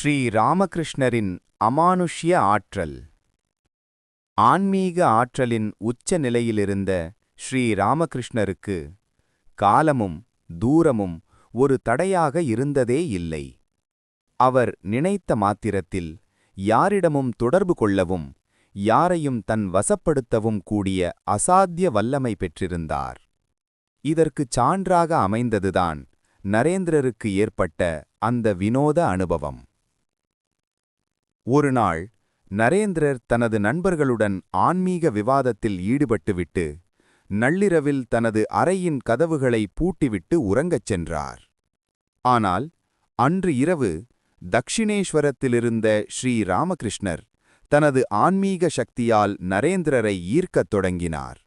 ஸ்ரீ ராமகிருஷ்ணரின் அமானுஷ்ய ஆற்றல். ஆன்மீக ஆற்றலின் உச்ச நிலையிலிருந்த ஸ்ரீ ராமகிருஷ்ணருக்கு காலமும் தூரமும் ஒரு தடையாக இருந்ததே இல்லை. அவர் நினைத்த மாத்திரத்தில் யாரிடமும் தொடர்பு கொள்ளவும் யாரையும் தன் வசப்படுத்தவும் கூடிய அசாத்திய வல்லமை பெற்றிருந்தார். இதற்குச் சான்றாக அமைந்ததுதான் நரேந்திரருக்கு ஏற்பட்ட அந்த வினோத அனுபவம். ஒருநாள் நரேந்திரர் தனது நண்பர்களுடன் ஆன்மீக விவாதத்தில் ஈடுபட்டுவிட்டு நள்ளிரவில் தனது அறையின் கதவுகளை பூட்டிவிட்டு உறங்கச் சென்றார். ஆனால் அன்று இரவு தக்ஷிணேஸ்வரத்திலிருந்த ஸ்ரீ ராமகிருஷ்ணர் தனது ஆன்மீக சக்தியால் நரேந்திரரை ஈர்க்கத் தொடங்கினார்.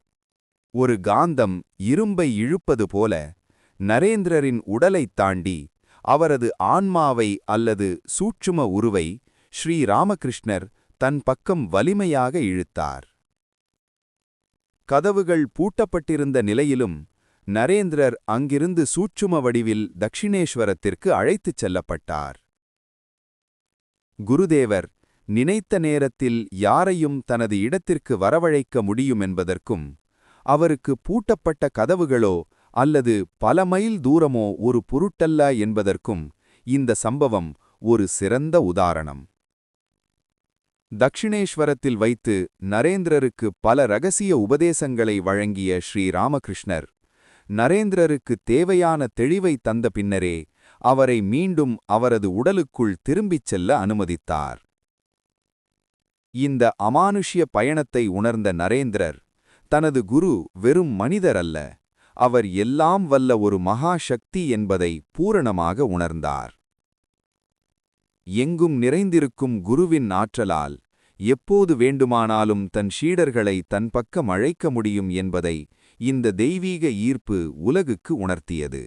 ஒரு காந்தம் இரும்பை இழுப்பது போல நரேந்திரரின் உடலைத் தாண்டி அவரது ஆன்மாவை அல்லது சூட்சும உருவை ஸ்ரீ ராமகிருஷ்ணர் தன் பக்கம் வலிமையாக இழுத்தார். கதவுகள் பூட்டப்பட்டிருந்த நிலையிலும் நரேந்திரர் அங்கிருந்து சூட்சும வடிவில் தக்ஷிணேஸ்வரத்திற்கு அழைத்துச் செல்லப்பட்டார். குருதேவர் நினைத்த நேரத்தில் யாரையும் தனது இடத்திற்கு வரவழைக்க முடியும் என்பதற்கும் அவருக்கு பூட்டப்பட்ட கதவுகளோ அல்லது பல மைல் தூரமோ ஒரு பொருட்டல்ல என்பதற்கும் இந்த சம்பவம் ஒரு சிறந்த உதாரணம். தக்ஷிணேஸ்வரத்தில் வைத்து நரேந்திரருக்கு பல ரகசிய உபதேசங்களை வழங்கிய ஸ்ரீ ராமகிருஷ்ணர் நரேந்திரருக்கு தேவையான தெளிவை தந்த பின்னரே அவரை மீண்டும் அவரது உடலுக்குள் திரும்பிச் செல்ல அனுமதித்தார். இந்த அமானுஷ்ய பயணத்தை உணர்ந்த நரேந்திரர் தனது குரு வெறும் மனிதர் அல்ல அவர் எல்லாம் வல்ல ஒரு மகா சக்தி என்பதை பூரணமாக உணர்ந்தார். எங்கும் நிறைந்திருக்கும் குருவின் ஆற்றலால் எப்போது வேண்டுமானாலும் தன் ஷீடர்களை தன் பக்கம் அழைக்க முடியும் என்பதை இந்த தெய்வீக ஈர்ப்பு உலகுக்கு உணர்த்தியது.